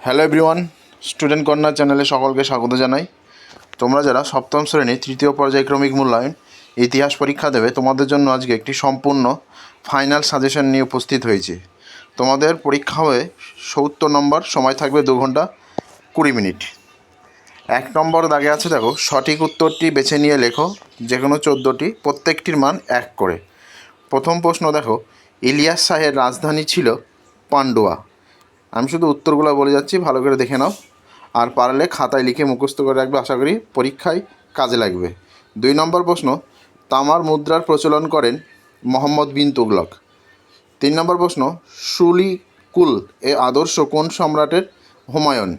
Hello everyone student corner চ্যানেলে সকলকে স্বাগত জানাই। তোমরা যারা সপ্তম শ্রেণি, তৃতীয় পর্যায়ক্রমিক মূল্যায়ন, ইতিহাস পরীক্ষা দেবে, তোমাদের জন্য আজকে একটি সম্পূর্ণ ফাইনাল সাজেশন নিয়ে উপস্থিত হয়েছে। তোমাদের পরীক্ষা হবে সত্তর নম্বর, সময় থাকবে দু ঘণ্টা কুড়ি মিনিট। এক নম্বর দাগে আছে দেখো, সঠিক উত্তরটি বেছে নিয়ে লেখো যে কোনো চোদ্দোটি, প্রত্যেকটির মান এক করে। প্রথম প্রশ্ন দেখো, ইলিয়াস শাহের রাজধানী ছিল পান্ডুয়া। আমি শুধু উত্তরগুলো বলে যাচ্ছি, ভালো করে দেখে নাও। আর পারলে খাতায় লিখে মুখস্থ করে রাখবে, আশা করি পরীক্ষায় কাজে লাগবে। দুই নম্বর প্রশ্ন, তামার মুদ্রার প্রচলন করেন মোহাম্মদ বিন তুগলক। তিন নম্বর প্রশ্ন সুলিকুল এ আদর্শ কোন সম্রাটের হুমায়ুন?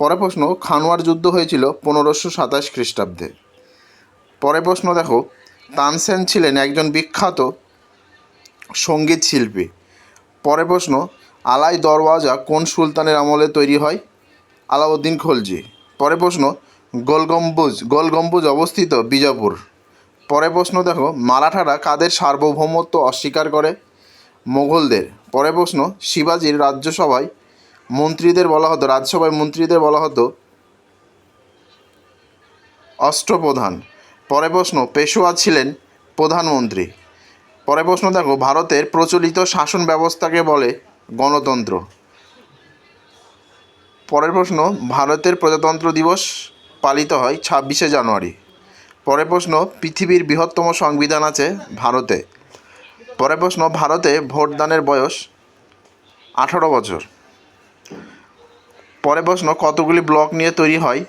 পরের প্রশ্ন, খানোয়ার যুদ্ধ হয়েছিল পনেরোশো সাতাশ খ্রিস্টাব্দে। পরের প্রশ্ন দেখো, তানসেন ছিলেন একজন বিখ্যাত সংগীত শিল্পী। পরের প্রশ্ন আলাই দরওয়াজা কোন সুলতানের আমলে তৈরি হয়? আলাউদ্দিন খলজি। পরে প্রশ্ন গোলগম্বুজ গোলগম্বুজ অবস্থিত বিজাপুর। পরে প্রশ্ন দেখো, মারাঠারা কাদের সার্বভৌমত্ব অস্বীকার করে? মোগলদের পরে প্রশ্ন, শিবাজির রাজ্যসভায় মন্ত্রীদের বলা হতো, রাজ্যসভায় মন্ত্রীদের বলা হতো অষ্টপ্রধান। পরে প্রশ্ন, পেশোয়া ছিলেন প্রধানমন্ত্রী। পরে প্রশ্ন দেখো, ভারতের প্রচলিত শাসন ব্যবস্থাকে বলে গণতন্ত্র। পরের প্রশ্ন, ভারতের প্রজাতন্ত্র দিবস পালিত হয় ছাব্বিশে জানুয়ারি। পরের প্রশ্ন, পৃথিবীর বৃহত্তম সংবিধান আছে ভারতে। পরের প্রশ্ন, ভারতে ভোটদানের বয়স আঠারো বছর। পরের প্রশ্ন, কতগুলি ব্লক নিয়ে তৈরি হয়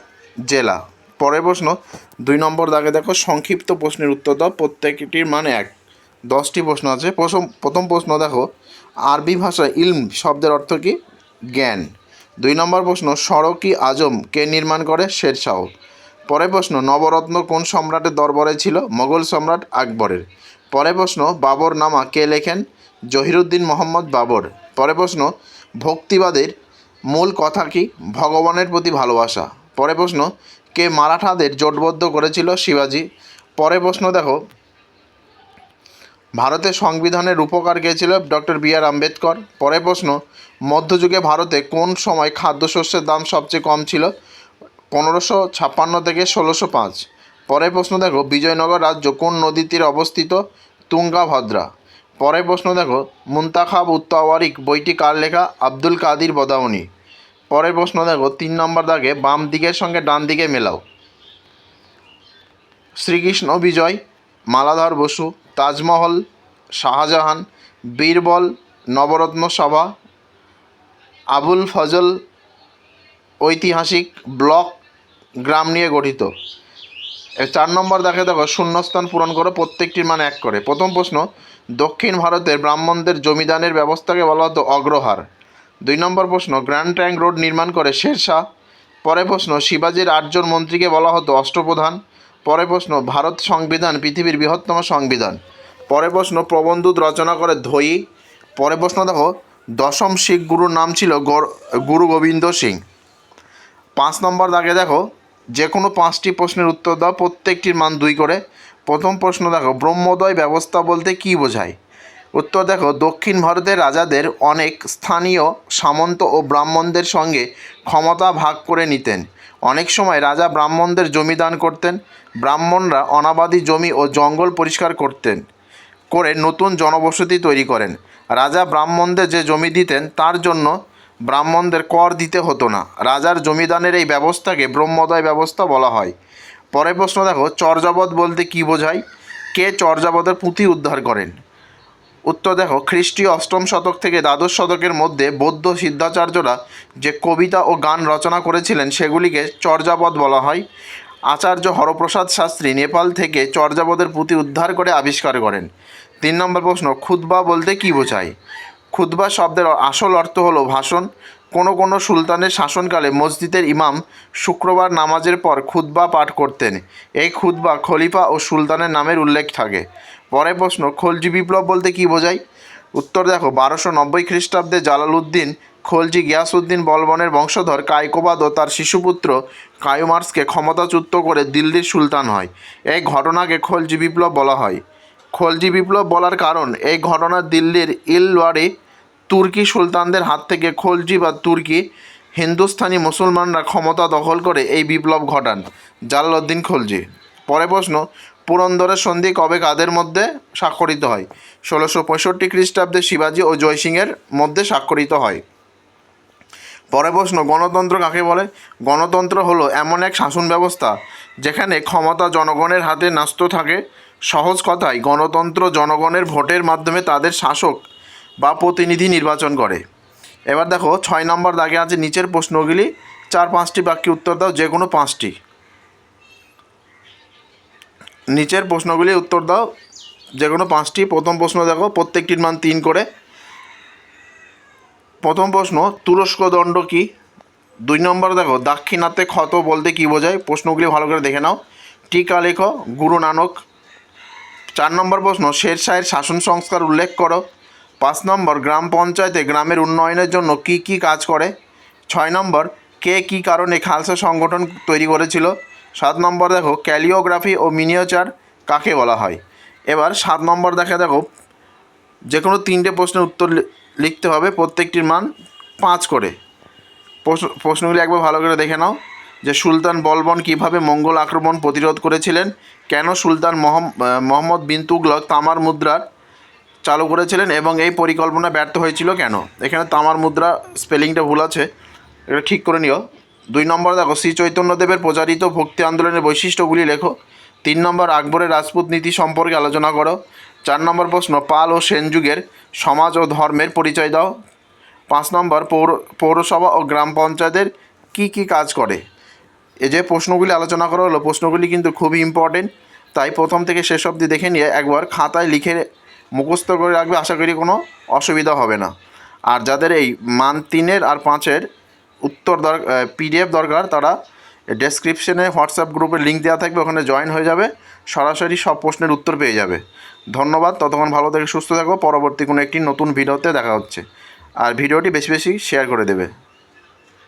জেলা? পরের প্রশ্ন, দুই নম্বর দাগে দেখো, সংক্ষিপ্ত প্রশ্নের উত্তর দাও প্রত্যেকটির মানে এক। দশটি প্রশ্ন আছে। প্রথম প্রথম প্রশ্ন দেখো আরবি ভাষায় ইলম শব্দের অর্থ কী? জ্ঞান। দুই নম্বর প্রশ্ন, সড়কি আজম কে নির্মাণ করে? শেরশাহ। পরের প্রশ্ন, নবরত্ন কোন সম্রাটের দরবারে ছিল? মোগল সম্রাট আকবরের। পরের প্রশ্ন বাবর নামা কে লেখেন? জহিরুদ্দিন মোহাম্মদ বাবর। পরের প্রশ্ন, ভক্তিবাদের মূল কথা কি? ভগবানের প্রতি ভালোবাসা। পরের প্রশ্ন, কে মারাঠাদের জোটবদ্ধ করেছিল শিবাজি? পরের প্রশ্ন দেখো ভারতের সংবিধানের রূপকার কে ছিল ডক্টর বি আর আম্বেদকর। পরের প্রশ্ন, মধ্যযুগে ভারতে কোন সময় খাদ্যশস্যের দাম সবচেয়ে কম ছিল? পনেরোশো ছাপ্পান্ন থেকে ষোলোশো পাঁচ। পরের প্রশ্ন দেখো, বিজয়নগর রাজ্য কোন নদীর তীরে অবস্থিত? তুঙ্গাভদ্রা। পরের প্রশ্ন দেখো, মুন্তাখাব উত্তাওয়ারিক বইটি কার লেখা? আব্দুল কাদির বদাউনি। পরের প্রশ্ন দেখো, তিন নম্বর দাগে বাম দিকের সঙ্গে ডান দিকে মেলাও। শ্রীকৃষ্ণ বিজয়, মালাধর বসু তাজমহল, শাহজাহান, বীরবল, নবরত্ন সভা, আবুল ফজল ঐতিহাসিক ব্লক গ্রাম নিয়ে গঠিত। চার নম্বর দেখে দেখো, শূন্যস্থান পূরণ করে, প্রত্যেকটির মান এক করে। প্রথম প্রশ্ন, দক্ষিণ ভারতের ব্রাহ্মণদের জমিদানের ব্যবস্থাকে বলা হতো অগ্রহার। দুই নম্বর প্রশ্ন, গ্র্যান্ড ট্যাঙ্ক রোড নির্মাণ করে শেরশাহ। পরে প্রশ্ন, শিবাজির আটজন মন্ত্রীকে বলা হতো অষ্টপ্রধান। পরের প্রশ্ন, ভারত সংবিধান পৃথিবীর বৃহত্তম সংবিধান। পরের প্রশ্ন প্রবন্ধুত রচনা করে ধয়ী পরের প্রশ্ন দেখো, দশম শিখ গুরুর নাম ছিল গুরু গোবিন্দ সিং। পাঁচ নম্বর দাগে দেখো, যে কোনো পাঁচটি প্রশ্নের উত্তর দাও, প্রত্যেকটির মান দুই করে। প্রথম প্রশ্ন দেখো, ব্রহ্মোদয় ব্যবস্থা বলতে কী বোঝায়? উত্তর দেখো, দক্ষিণ ভারতের রাজাদের অনেক স্থানীয় সামন্ত ও ব্রাহ্মণদের সঙ্গে ক্ষমতা ভাগ করে নিতেন। অনেক সময় রাজা ব্রাহ্মণদের জমি দান করতেন, ব্রাহ্মণরা অনাবাদী জমি ও জঙ্গল পরিষ্কার করতেন, করে নতুন জনবসতি তৈরি করেন। রাজা ব্রাহ্মণদের যে জমি দিতেন, তার জন্য ব্রাহ্মণদের কর দিতে হতো না। রাজার জমিদানের এই ব্যবস্থাকে ব্রহ্মোদয় ব্যবস্থা বলা হয়। পরের প্রশ্ন দেখো চর্যাপদ বলতে কী বোঝায়? কে চর্যাপদের পুঁথি উদ্ধার করেন? উত্তর দেখো, খ্রিস্টীয় অষ্টম শতক থেকে দ্বাদশ শতকের মধ্যে বৌদ্ধ সিদ্ধাচার্যরা যে কবিতা ও গান রচনা করেছিলেন, সেগুলিকে চর্যাপদ বলা হয়। আচার্য হরপ্রসাদ শাস্ত্রী নেপাল থেকে চর্যাপদের পুঁতি উদ্ধার করে আবিষ্কার করেন। তিন নম্বর প্রশ্ন, খুতবা বলতে কী বোঝায়? খুতবা শব্দের আসল অর্থ হলো ভাষণ। কোনো কোনো সুলতানের শাসনকালে মসজিদের ইমাম শুক্রবার নামাজের পর খুতবা পাঠ করতেন। এই খুতবা খলিফা ও সুলতানের নামের উল্লেখ থাকে। পরের প্রশ্ন, খলজি বিপ্লব বলতে কী বোঝায়? উত্তর দেখো, বারোশো নব্বই খ্রিস্টাব্দে জালালউদ্দিন খলজি গিয়াসউদ্দিন বলবনের বংশধর কায়কোবাদ ও তার শিশুপুত্র কায়ুমার্সকে ক্ষমতাচ্যুত করে দিল্লির সুলতান হয়। এই ঘটনাকে খলজি বিপ্লব বলা হয়। খলজি বিপ্লব বলার কারণ, এই ঘটনা দিল্লির ইলওয়ারি তুর্কি সুলতানদের হাত থেকে খলজি বা তুর্কি হিন্দুস্থানি মুসলমানরা ক্ষমতা দখল করে এই বিপ্লব ঘটান, জালালউদ্দিন খলজি। পরে প্রশ্ন, পুরন্দরের সন্ধি কবে কাদের মধ্যে স্বাক্ষরিত হয়? ষোলোশো পঁয়ষট্টি খ্রিস্টাব্দে শিবাজী ও জয়সিংয়ের মধ্যে স্বাক্ষরিত হয়। পরে প্রশ্ন, গণতন্ত্র কাকে বলে? গণতন্ত্র হলো এমন এক শাসন ব্যবস্থা যেখানে ক্ষমতা জনগণের হাতে ন্যস্ত থাকে। সহজ কথায়, গণতন্ত্র জনগণের ভোটের মাধ্যমে তাদের শাসক বা প্রতিনিধি নির্বাচন করে। এবার দেখো, ছয় নম্বর দাগে আছে নিচের প্রশ্নগুলি, চার পাঁচটি বাক্যে উত্তর দাও, যে কোনো পাঁচটি। নিচের প্রশ্নগুলি উত্তর দাও, যে কোনো পাঁচটি। প্রথম প্রশ্ন দেখো, প্রত্যেকটির মান তিন করে। প্রথম প্রশ্ন, তুরস্ক দণ্ড কী? দুই নম্বর দেখো, দাক্ষিণাত্যে ক্ষত বলতে কী বোঝায়? প্রশ্নগুলি ভালো করে দেখে নাও। টিকা লেখো, গুরু নানক। চার নম্বর প্রশ্ন, শেরশাহের শাসন সংস্কার উল্লেখ করো। পাঁচ নম্বর, গ্রাম পঞ্চায়েতে গ্রামের উন্নয়নের জন্য কি কি কাজ করে? ছয় নম্বর, কে কী কারণে খালসা সংগঠন তৈরি করেছিল? সাত নম্বর, দেখো, ক্যালিওগ্রাফি ও মিনিয়েচার কাকে বলা হয়? এবার সাত নম্বর দেখে, দেখো যে কোনো তিনটে প্রশ্নের উত্তর লিখতে হবে, প্রত্যেকটির মান পাঁচ করে। প্রশ্ন, প্রশ্নগুলি একবার ভালো করে দেখে নাও, যে সুলতান বলবন কীভাবে মঙ্গল আক্রমণ প্রতিরোধ করেছিলেন? কেন সুলতান মোহাম্মদ বিন তুগলক তামার মুদ্রার চালু করেছিলেন এবং এই পরিকল্পনা ব্যর্থ হয়েছিল কেন? এখানে তামার মুদ্রা স্পেলিংটা ভুল আছে। এটা ঠিক করে নিও। দুই নম্বর, দেখো, শ্রী চৈতন্যদেবের প্রচারিত ভক্তি আন্দোলনের বৈশিষ্ট্যগুলি লেখো। তিন নম্বর, আকবরের রাজপুত নীতি সম্পর্কে আলোচনা করো। চার নম্বর প্রশ্ন, পাল ও সেন যুগের সমাজ ও ধর্মের পরিচয় দাও। পাঁচ নম্বর, পৌর, পৌরসভা ও গ্রাম পঞ্চায়েতের কী কী কাজ করে? এ যে প্রশ্নগুলি আলোচনা করা হলো, প্রশ্নগুলি কিন্তু খুবই ইম্পর্টেন্ট তাই প্রথম থেকে শেষ অবধি দেখে নিয়ে একবার খাতায় লিখে মুখস্থ করে রাখবে, আশা করি কোনো অসুবিধা হবে না। আর যাদের এই মান তিনের আর পাঁচের উত্তর দর পিডিএফ দরকার, তারা ডেসক্রিপশনে হোয়াটসঅ্যাপ গ্রুপের লিঙ্ক দেওয়া থাকবে, ওখানে জয়েন হয়ে যাবে, সরাসরি সব প্রশ্নের উত্তর পেয়ে যাবে। ধন্যবাদ, ততক্ষণ ভালো থেকে সুস্থ থাকো, পরবর্তী কোনো একটি নতুন ভিডিওতে দেখা হচ্ছে। আর ভিডিওটি বেশি বেশি শেয়ার করে দেবে।